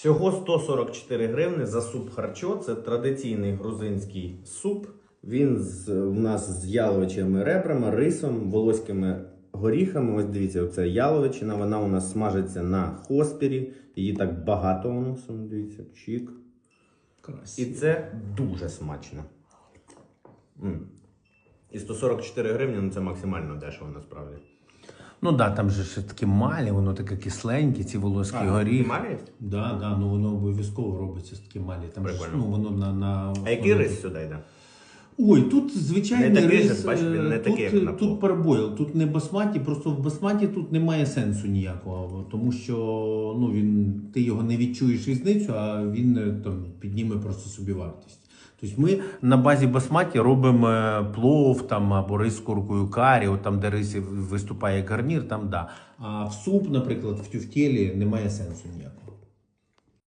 Всього 144 гривни за суп харчо. Це традиційний грузинський суп. Він з, у нас з яловичими ребрами, рисом, волоськими горіхами. Ось дивіться, оце яловичина. Вона у нас смажиться на хоспірі. Її так багато у нас. Дивіться, чік. І це дуже смачно. М. І 144 гривні ну це максимально дешево насправді. Ну да, там же ще таке малі, воно таке кисленьке, ці волоські горіхи. Малі? Да, да, ну воно обов'язково робиться з такі малі. Там ж, Прикольно. ну, воно на, на А який рис сюди йде? Ой, тут звичайний Не такий рис. же, бачиш, він не е, такий, тут, як на плов. тут парбойл, тут не басматі, просто в басматі тут немає сенсу ніякого, тому що ну, він, ти його не відчуєш різницю, а він е, там, підніме просто собі вартість. Тобто ми на базі басматі робимо е, плов там, або рис з куркою карі, от там, де рис виступає гарнір, там да. А в суп, наприклад, в тюфтєлі немає сенсу ніякого.